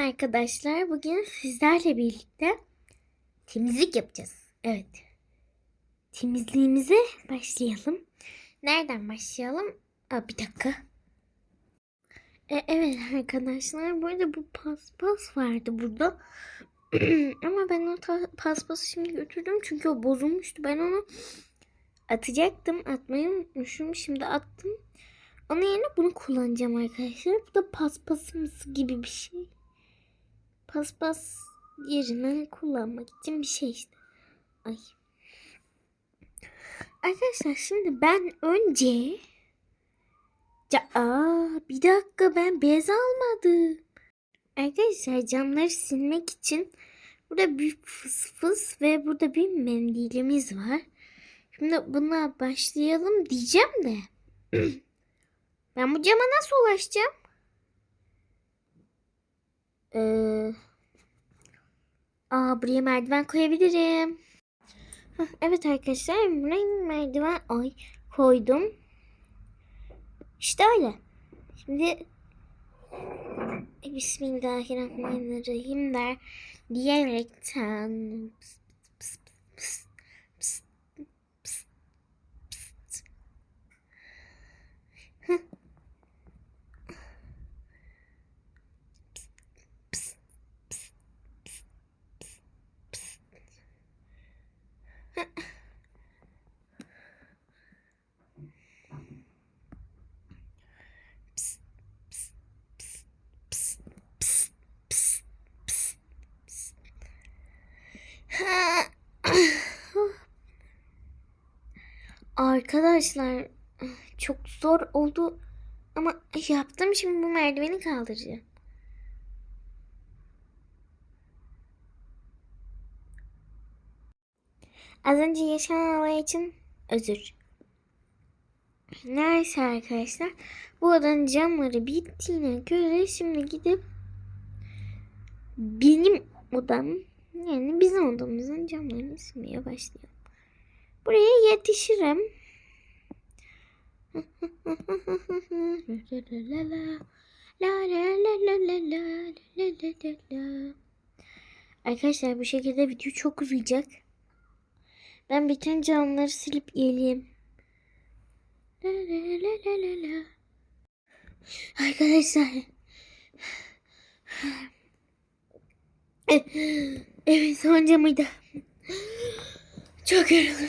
arkadaşlar. Bugün sizlerle birlikte temizlik yapacağız. Evet. Temizliğimize başlayalım. Nereden başlayalım? Aa, bir dakika. E, evet arkadaşlar. Bu arada bu paspas vardı burada. Ama ben o paspası şimdi götürdüm. Çünkü o bozulmuştu. Ben onu atacaktım. Atmayı unutmuşum. Şimdi attım. Onun yerine bunu kullanacağım arkadaşlar. Bu da paspasımsı gibi bir şey. Paspas yerine kullanmak için bir şey işte. Ay. Arkadaşlar şimdi ben önce Ca Aa, bir dakika ben bez almadım. Arkadaşlar camları silmek için burada bir fıs fıs ve burada bir mendilimiz var. Şimdi buna başlayalım diyeceğim de. Ben bu cama nasıl ulaşacağım? Ee, aa buraya merdiven koyabilirim. Hah, evet arkadaşlar buraya merdiven ay koydum. İşte öyle. Şimdi e, Bismillahirrahmanirrahim der diyerekten Arkadaşlar çok zor oldu ama yaptım şimdi bu merdiveni kaldıracağım. Az önce yaşanan olay için özür. Neyse arkadaşlar bu odanın camları bittiğine göre şimdi gidip benim odam yani bizim odamızın camlarını silmeye başlayalım. Buraya yetişirim. Arkadaşlar bu şekilde video çok uzayacak. Ben bütün camları silip geleyim. Arkadaşlar. Evet son camıydı. Çok yoruldum.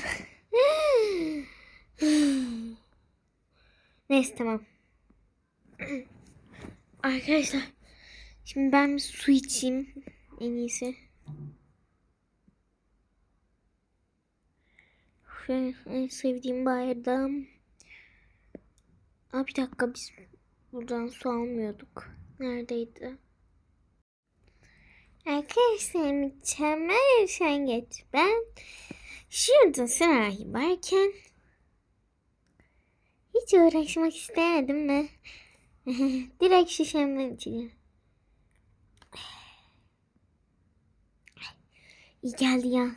Neyse tamam. Arkadaşlar. Şimdi ben bir su içeyim. En iyisi. En sevdiğim bardağım. Aa, bir dakika biz buradan su almıyorduk. Neredeydi? Arkadaşlar mükemmel üşengeç. Ben şurada sırayı varken hiç uğraşmak istemedim mi? Direkt şişemden içeceğim. İyi geldi ya.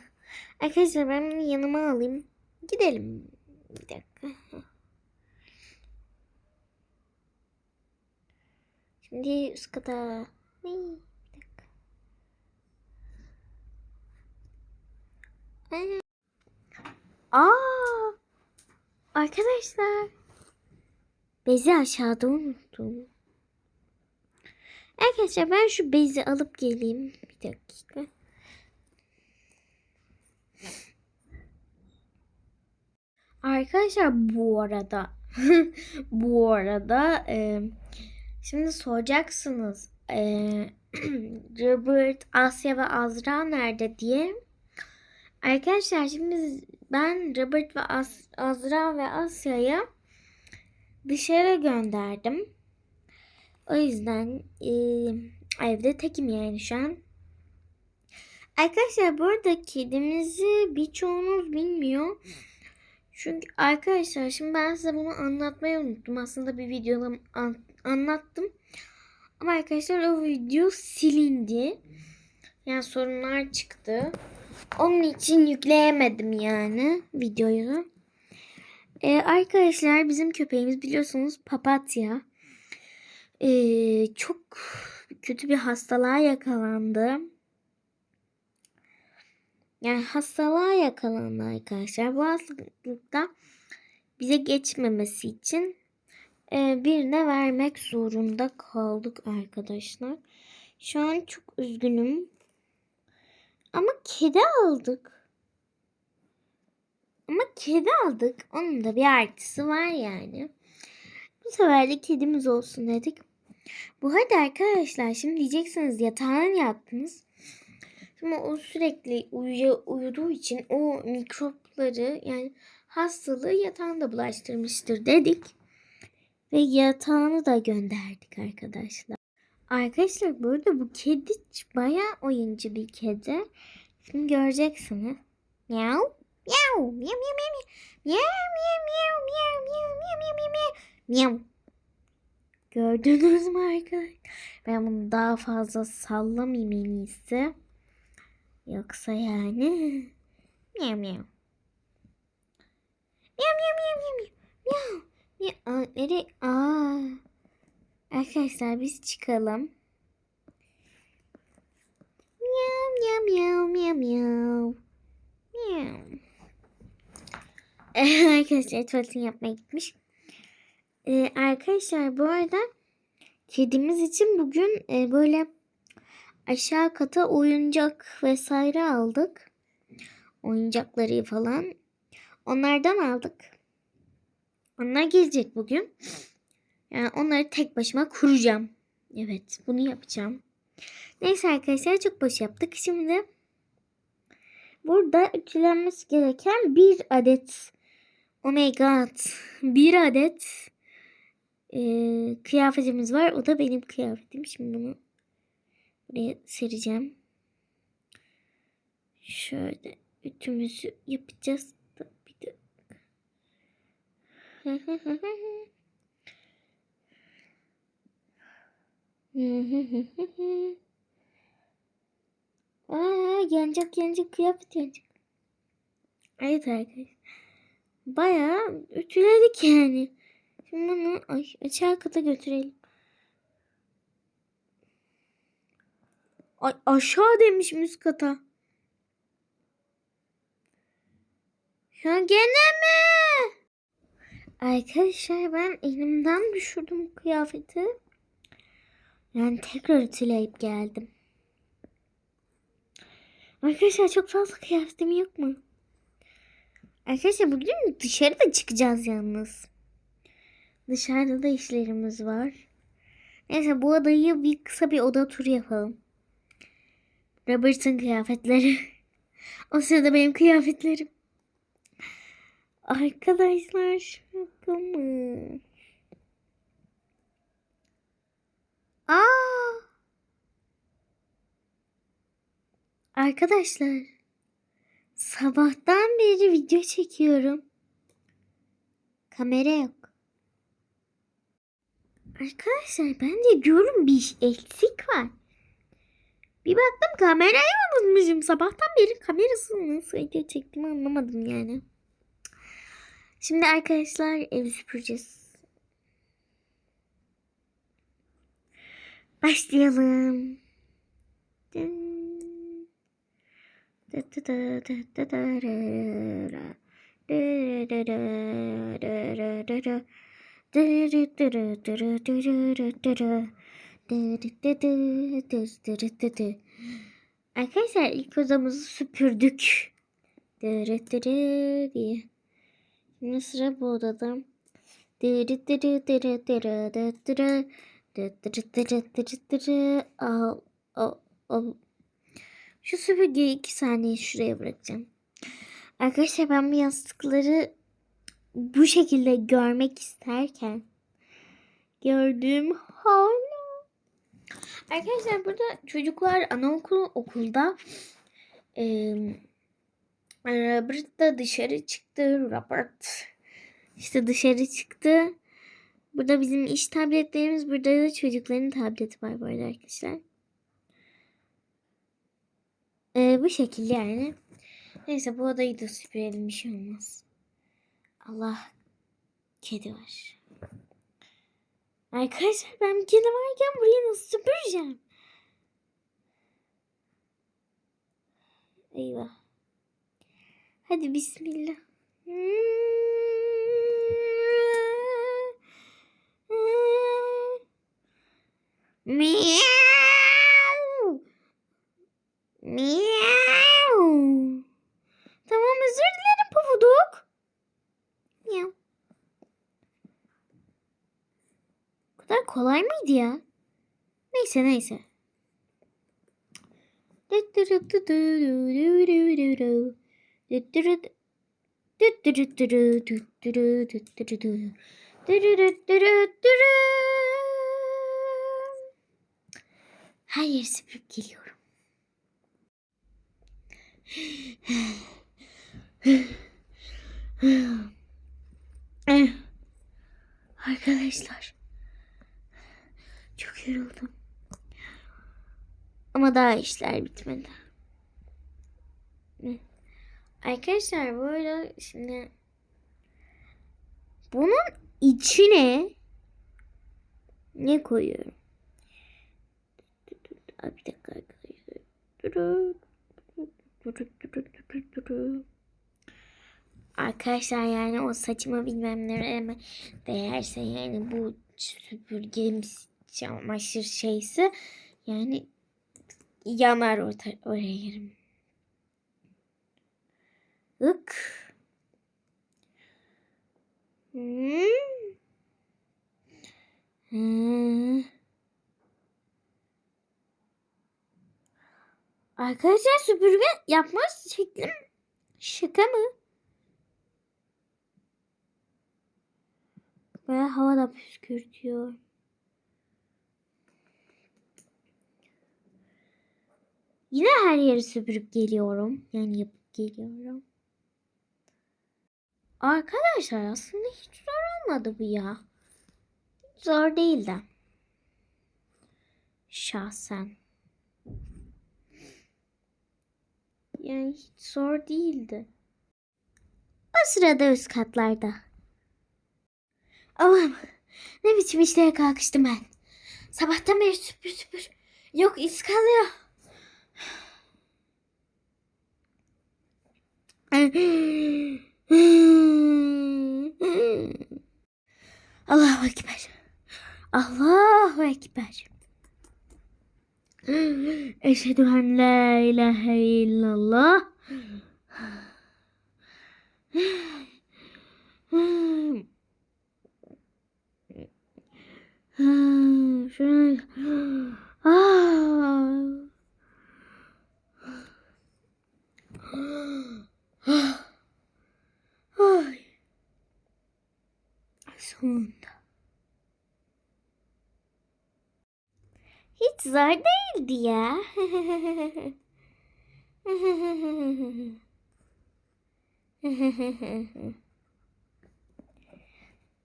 Arkadaşlar ben bunu yanıma alayım. Gidelim. Bir dakika. Şimdi üst kata. Bir dakika. Aa! Arkadaşlar. Bezi aşağıda unuttum. Arkadaşlar ben şu bezi alıp geleyim. Bir dakika. Arkadaşlar bu arada bu arada e, şimdi soracaksınız e, Robert, Asya ve Azra nerede diye. Arkadaşlar şimdi ben Robert ve As- Azra ve Asya'yı dışarı gönderdim. O yüzden e, evde tekim yani şu an. Arkadaşlar bu arada kedimizi birçoğunuz bilmiyor. Çünkü arkadaşlar şimdi ben size bunu anlatmayı unuttum. Aslında bir videoda an- anlattım. Ama arkadaşlar o video silindi. Yani sorunlar çıktı. Onun için yükleyemedim yani videoyu. Ee, arkadaşlar bizim köpeğimiz biliyorsunuz papatya. Ee, çok kötü bir hastalığa yakalandı. Yani hastalığa yakalandı arkadaşlar. Bu hastalıkta bize geçmemesi için e, birine vermek zorunda kaldık arkadaşlar. Şu an çok üzgünüm. Ama kedi aldık. Ama kedi aldık. Onun da bir artısı var yani. Bu sefer de kedimiz olsun dedik. Bu hadi arkadaşlar şimdi diyeceksiniz yatağına yattınız. Ama o sürekli uyuya, uyuduğu için o mikropları yani hastalığı yatağında bulaştırmıştır dedik. Ve yatağını da gönderdik arkadaşlar. Arkadaşlar burada bu kedi bayağı oyuncu bir kedi. Şimdi göreceksiniz. Miau. Miau. Miau miau miau. Miau miau miau miau miau miau miau miau. Miau. Gördünüz mü arkadaşlar? Ben bunu daha fazla sallamayayım en iyisi. Yoksa yani. Miau miau. Miau miau miau miau miau. Miau. Miau. Nereye? Aa. Arkadaşlar biz çıkalım. Miau miau miau miau miau. Miau. arkadaşlar tuvaletini yapmaya gitmiş. Ee, arkadaşlar bu arada kedimiz için bugün e, böyle aşağı kata oyuncak vesaire aldık. Oyuncakları falan. Onlardan aldık. Onlar gelecek bugün. Yani onları tek başıma kuracağım. Evet bunu yapacağım. Neyse arkadaşlar çok boş yaptık. Şimdi burada ütülenmesi gereken bir adet Oh my god. Bir adet e, kıyafetimiz var. O da benim kıyafetim. Şimdi bunu buraya sereceğim. Şöyle ütümüzü yapacağız. da Bir de. Aa, yanacak yanacak kıyafet yanacak. Evet arkadaşlar. Bayağı ütüledik yani. Şimdi bunu ay, aşağı kata götürelim. Ay, aşağı demişim üst kata. Ya gene mi? Arkadaşlar ben elimden düşürdüm kıyafeti. Yani tekrar ütüleyip geldim. Arkadaşlar çok fazla kıyafetim yok mu? Arkadaşlar bugün dışarıda çıkacağız yalnız. Dışarıda da işlerimiz var. Neyse bu odayı bir kısa bir oda turu yapalım. Robert'ın kıyafetleri. o sırada benim kıyafetlerim. Arkadaşlar şaka mı? Aa! Arkadaşlar sabahtan beri video çekiyorum. Kamera yok. Arkadaşlar ben de diyorum bir eksik var. Bir baktım kamerayı unutmuşum. Sabahtan beri kamerasını nasıl video çektiğimi anlamadım yani. Şimdi arkadaşlar evi süpüreceğiz. Başlayalım. Arkadaşlar ilk odamızı süpürdük. diye. Şimdi sıra bu odada. Al, al, al. Şu süpürgeyi iki saniye şuraya bırakacağım. Arkadaşlar ben bu yastıkları bu şekilde görmek isterken gördüğüm hala. Arkadaşlar burada çocuklar anaokulu okulda e, Robert da dışarı çıktı. Robert işte dışarı çıktı. Burada bizim iş tabletlerimiz. Burada da çocukların tableti var bu arada arkadaşlar. Ee, bu şekilde yani. Neyse bu odayı da süpürelim bir şey olmaz. Allah kedi var. Arkadaşlar ben kedi varken burayı nasıl süpüreceğim? Eyvah. Hadi bismillah. Meow. Miau. Tamam özür dilerim pufuduk. Miau. Bu kadar kolay mıydı ya? Neyse neyse. Yeri süpürüp geliyorum. Arkadaşlar. Çok yoruldum. Ama daha işler bitmedi. Arkadaşlar böyle şimdi bunun içine ne koyuyorum? Aa, Bir dakika arkadaşlar. Arkadaşlar yani o saçma bilmem ne değerse yani bu süpürgemiz çamaşır şeysi yani yanar orta, oraya yerim. Ik. Arkadaşlar süpürge yapma şeklim şaka mı? Böyle havada püskürtüyor. Yine her yeri süpürüp geliyorum. Yani yapıp geliyorum. Arkadaşlar aslında hiç zor olmadı bu ya. Zor değildi. Şahsen. Yani hiç zor değildi. O sırada üst katlarda. Allah'ım ne biçim işlere kalkıştım ben. Sabahtan beri süpür süpür. Yok iz kalıyor. Allahu Ekber. Allahu Ekber. Eşhedü en la ilahe illallah. Şunu... Ah. Ay. Sonunda. Hiç zor değildi ya.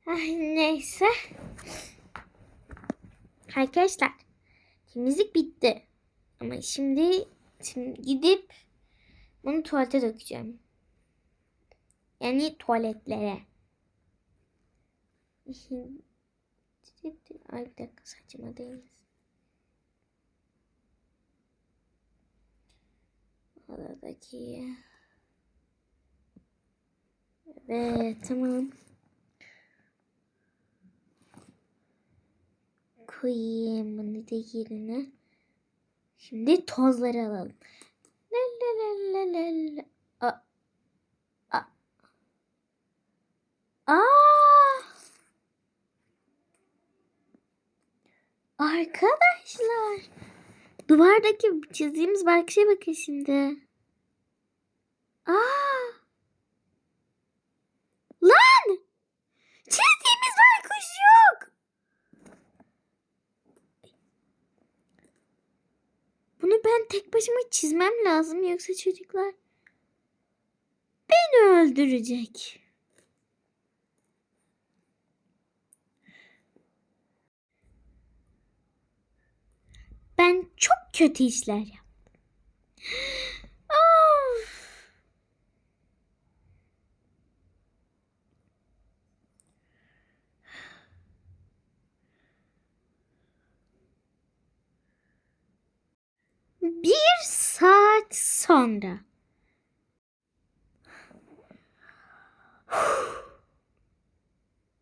Ay neyse. Arkadaşlar temizlik bitti. Ama şimdi, şimdi gidip bunu tuvalete dökeceğim. Yani tuvaletlere. Ay bir dakika saçma değil. Oradaki. Evet tamam. Koyayım bunu da yerine. Şimdi tozları alalım. La la la la la la. Arkadaşlar. Duvardaki çizdiğimiz belki şey bakın şimdi. Aa! Lan! Çizdiğimiz baykuş yok. Bunu ben tek başıma çizmem lazım yoksa çocuklar beni öldürecek. Ben çok kötü işler yaptım. Of. Bir saat sonra.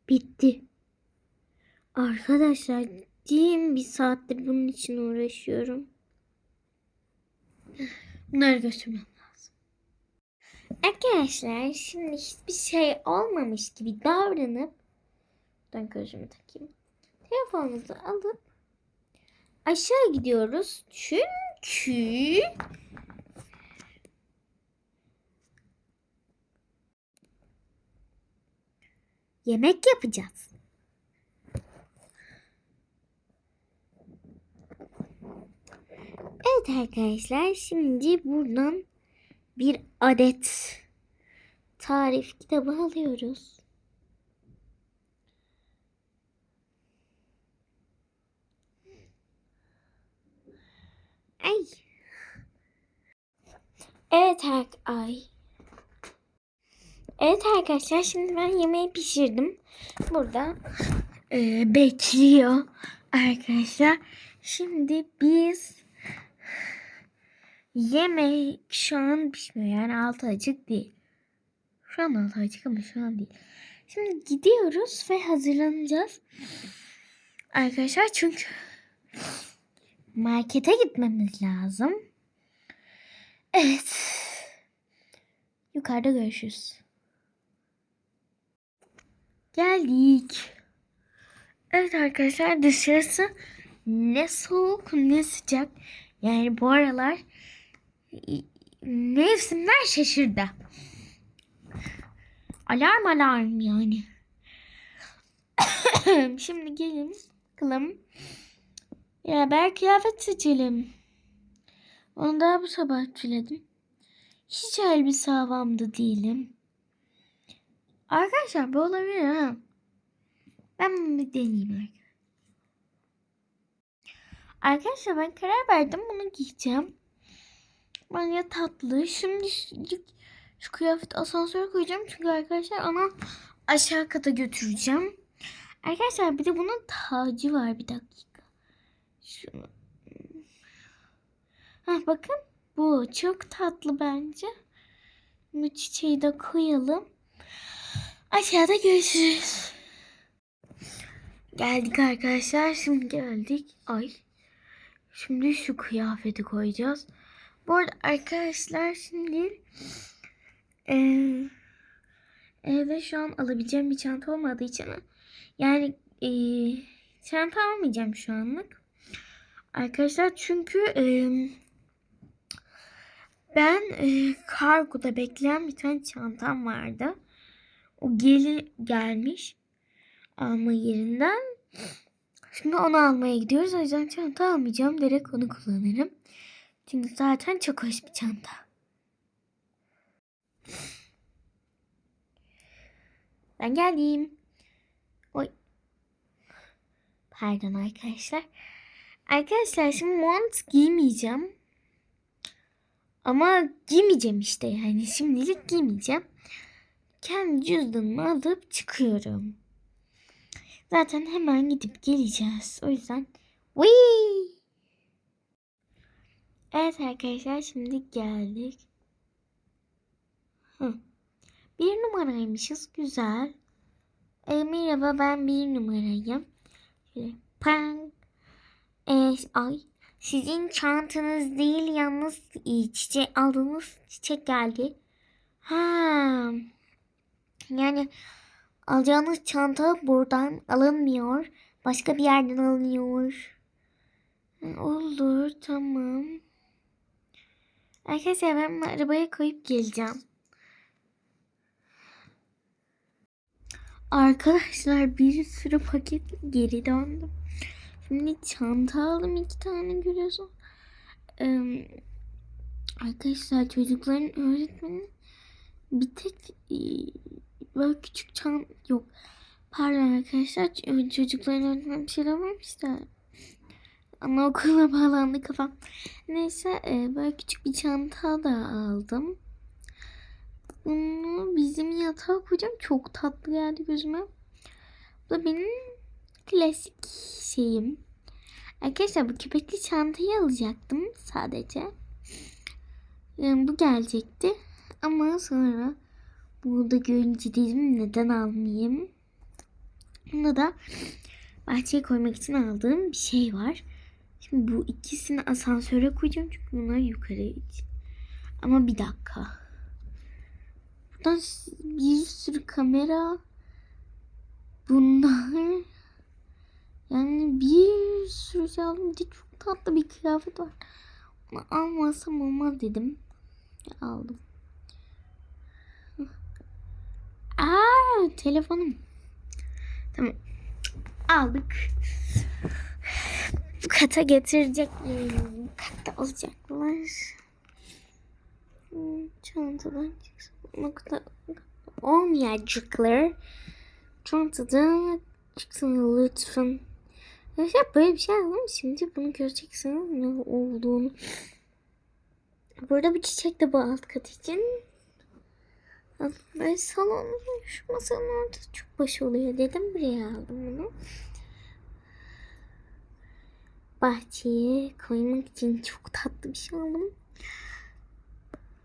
Bitti. Arkadaşlar ciddiyim bir saattir bunun için uğraşıyorum. Bunları götürmem lazım. Arkadaşlar şimdi hiçbir şey olmamış gibi davranıp ben gözümü takayım. Telefonumuzu alıp aşağı gidiyoruz. Çünkü yemek yapacağız. Evet arkadaşlar şimdi buradan bir adet tarif kitabı alıyoruz. Ay. Evet ar- ay. Evet arkadaşlar şimdi ben yemeği pişirdim. Burada e, bekliyor arkadaşlar. Şimdi biz yemek şu an pişmiyor yani altı açık değil. Şu an altı açık ama şu an değil. Şimdi gidiyoruz ve hazırlanacağız. Arkadaşlar çünkü markete gitmemiz lazım. Evet. Yukarıda görüşürüz. Geldik. Evet arkadaşlar dışarısı ne soğuk ne sıcak. Yani bu aralar mevsimler şaşırdı. Alarm alarm yani. Şimdi gelin bakalım. Beraber kıyafet seçelim. Onu daha bu sabah ütüledim. Hiç elbise havamda değilim. Arkadaşlar bu olabilir ha. Ben bunu deneyeyim arkadaşlar. Arkadaşlar ben karar verdim bunu giyeceğim. Bence tatlı. Şimdi şu, şu kıyafet asansöre koyacağım. Çünkü arkadaşlar ona aşağı kata götüreceğim. Arkadaşlar bir de bunun tacı var. Bir dakika. Şunu. Ha bakın. Bu çok tatlı bence. Bu çiçeği de koyalım. Aşağıda görüşürüz. Geldik arkadaşlar. Şimdi geldik. Ay. Şimdi şu kıyafeti koyacağız. Bu arada arkadaşlar şimdi e, evde şu an alabileceğim bir çanta olmadığı için yani e, çanta almayacağım şu anlık. Arkadaşlar çünkü e, ben e, kargoda bekleyen bir tane çantam vardı. O geli gelmiş alma yerinden. Şimdi onu almaya gidiyoruz. O yüzden çanta almayacağım. Direkt onu kullanırım. Çünkü zaten çok hoş bir çanta. Ben geldim. Oy. Pardon arkadaşlar. Arkadaşlar şimdi mont giymeyeceğim. Ama giymeyeceğim işte yani şimdilik giymeyeceğim. Kendi cüzdanımı alıp çıkıyorum. Zaten hemen gidip geleceğiz. O yüzden Wii! Evet arkadaşlar şimdi geldik. Hı. Bir numaraymışız. Güzel. E, merhaba ben bir numarayım. Şöyle pang. E, ay. Sizin çantanız değil yalnız e, çiçek aldığınız çiçek geldi. Ha. Yani alacağınız çanta buradan alınmıyor. Başka bir yerden alınıyor. Olur tamam. Arkadaşlar ben arabaya koyup geleceğim. Arkadaşlar bir sürü paket geri döndüm. Şimdi çanta aldım iki tane görüyorsun. Ee, arkadaşlar çocukların öğretmeni bir tek e, böyle küçük çan yok. Pardon arkadaşlar çocukların öğretmeni bir şeyler varmış da anaokuluna bağlandı kafam. Neyse e, böyle küçük bir çanta da aldım. Bunu bizim yatağa koyacağım. Çok tatlı geldi gözüme. Bu da benim klasik şeyim. Arkadaşlar bu köpekli çantayı alacaktım sadece. Yani bu gelecekti. Ama sonra burada görünce dedim neden almayayım. Bunda da bahçeye koymak için aldığım bir şey var. Şimdi bu ikisini asansöre koyacağım çünkü bunlar yukarı için. Ama bir dakika. Buradan bir sürü kamera. Bunlar. Yani bir sürü şey aldım. De çok tatlı bir kıyafet var. Ama almasam olmaz dedim. Aldım. Aa telefonum. Tamam. Aldık. Bu kata getirecek Bu katta alacaklar. Hmm, Çantadan çıksın. Kadar olmayacaklar. Çantadan çıksın lütfen. Arkadaşlar böyle bir şey aldım. Şimdi bunu göreceksiniz ne olduğunu. Burada bir çiçek de bu alt kat için. Böyle salon şu masanın orada çok boş oluyor dedim. Buraya aldım bunu. Bahçeye koymak için çok tatlı bir şey aldım.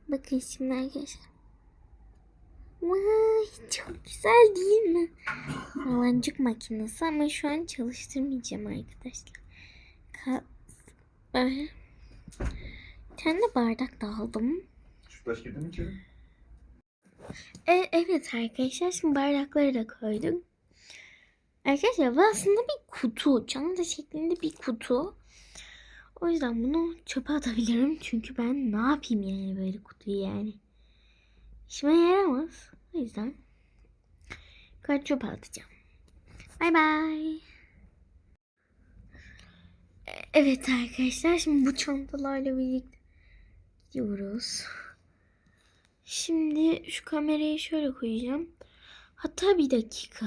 Bakın şimdi arkadaşlar. Vay çok güzel değil mi? Yalancık makinesi ama şu an çalıştırmayacağım arkadaşlar. Ka Böyle. Bir tane bardak da aldım. Sütlaç girdin mi içeri? E, evet arkadaşlar şimdi bardakları da koydum. Arkadaşlar bu aslında bir kutu. Çanta şeklinde bir kutu. O yüzden bunu çöpe atabilirim. Çünkü ben ne yapayım yani böyle kutuyu yani. İşime yaramaz. O yüzden kaç çöpe atacağım. Bay bay. E, Evet arkadaşlar şimdi bu çantalarla birlikte gidiyoruz. Şimdi şu kamerayı şöyle koyacağım. Hatta bir dakika.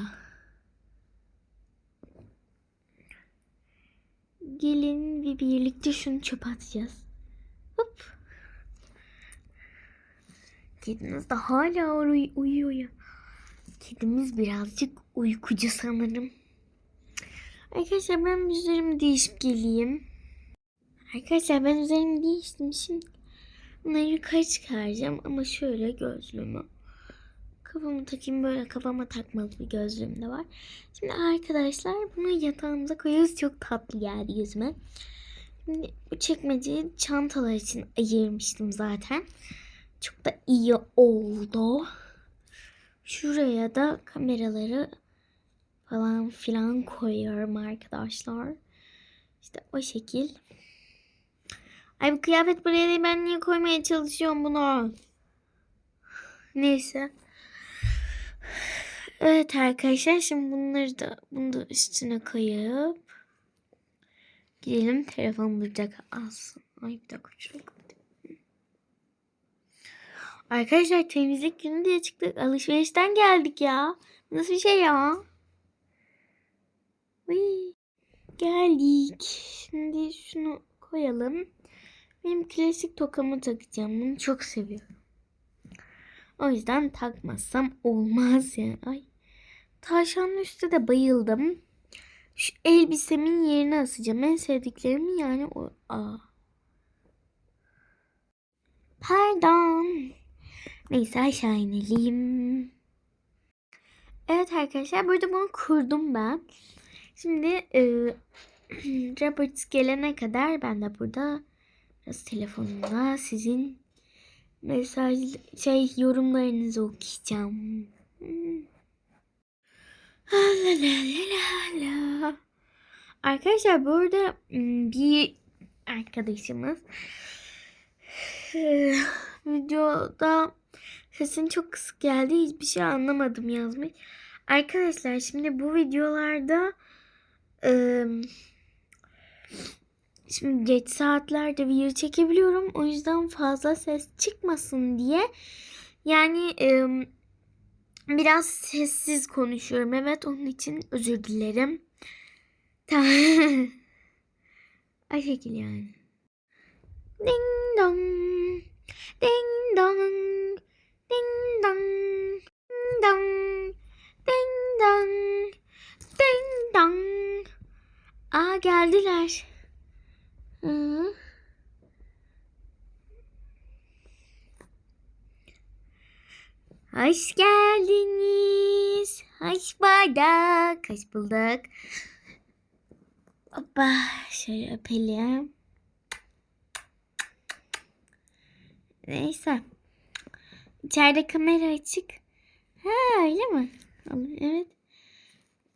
Gelin bir birlikte şunu çöpe atacağız. Hop. Kedimiz de hala uy- uyuyor ya. Kedimiz birazcık uykucu sanırım. Arkadaşlar ben üzerimi değişip geleyim. Arkadaşlar ben üzerimi değiştim. Şimdi bunları yukarı çıkaracağım ama şöyle gözlüğümü. Kafamı takayım böyle kafama takmalı bir gözlüğüm de var. Şimdi arkadaşlar bunu yatağımıza koyuyoruz. Çok tatlı geldi yüzüme. Şimdi bu çekmeceyi çantalar için ayırmıştım zaten. Çok da iyi oldu. Şuraya da kameraları falan filan koyuyorum arkadaşlar. İşte o şekil. Ay bu kıyafet buraya değil ben niye koymaya çalışıyorum bunu? Neyse. Evet arkadaşlar şimdi bunları da bunu da üstüne koyup gidelim telefon burada kalsın. Ay bir dakika şuraya. Arkadaşlar temizlik günü diye çıktık. Alışverişten geldik ya. Nasıl bir şey ya? Uy. Geldik. Şimdi şunu koyalım. Benim klasik tokamı takacağım. Bunu çok seviyorum. O yüzden takmazsam olmaz yani. Ay. Tavşanın üstü de bayıldım. Şu elbisemin yerine asacağım. En sevdiklerimi yani o. Aa. Pardon. Neyse aşağı inelim. Evet arkadaşlar burada bunu kurdum ben. Şimdi e, Robert gelene kadar ben de burada telefonumda sizin mesaj şey yorumlarınızı okuyacağım. La la la la la. Arkadaşlar burada hmm, bir arkadaşımız videoda sesin çok kısık geldi. Hiçbir şey anlamadım yazmış. Arkadaşlar şimdi bu videolarda ıı, Şimdi geç saatlerde video çekebiliyorum. O yüzden fazla ses çıkmasın diye. Yani e, biraz sessiz konuşuyorum. Evet onun için özür dilerim. Tamam. Ay şekil yani. Ding dong. Ding dong. Ding dong. Ding dong. Ding dong. Ding dong. Aa geldiler. Hı. Hoş geldiniz. Hoş bulduk. Hoş bulduk. Hoppa şöyle öpelim. Neyse. İçeride kamera açık. Ha öyle mi? Evet.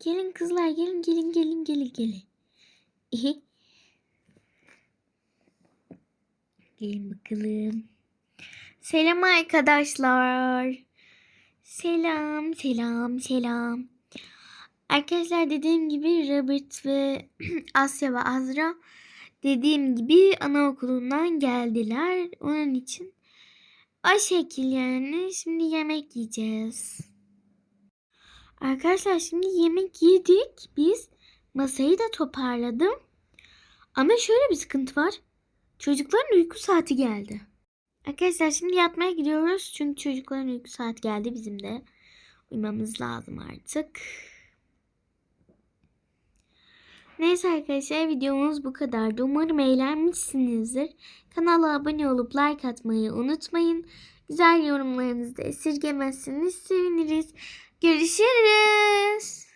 Gelin kızlar gelin gelin gelin gelin gelin. İhi. Gelin bakalım. Selam arkadaşlar. Selam selam selam. Arkadaşlar dediğim gibi Robert ve Asya ve Azra dediğim gibi anaokulundan geldiler. Onun için o şekil yani. Şimdi yemek yiyeceğiz. Arkadaşlar şimdi yemek yedik. Biz masayı da toparladım. Ama şöyle bir sıkıntı var. Çocukların uyku saati geldi. Arkadaşlar şimdi yatmaya gidiyoruz. Çünkü çocukların uyku saati geldi bizim de. Uyumamız lazım artık. Neyse arkadaşlar videomuz bu kadardı. Umarım eğlenmişsinizdir. Kanala abone olup like atmayı unutmayın. Güzel yorumlarınızı da esirgemezseniz seviniriz. Görüşürüz.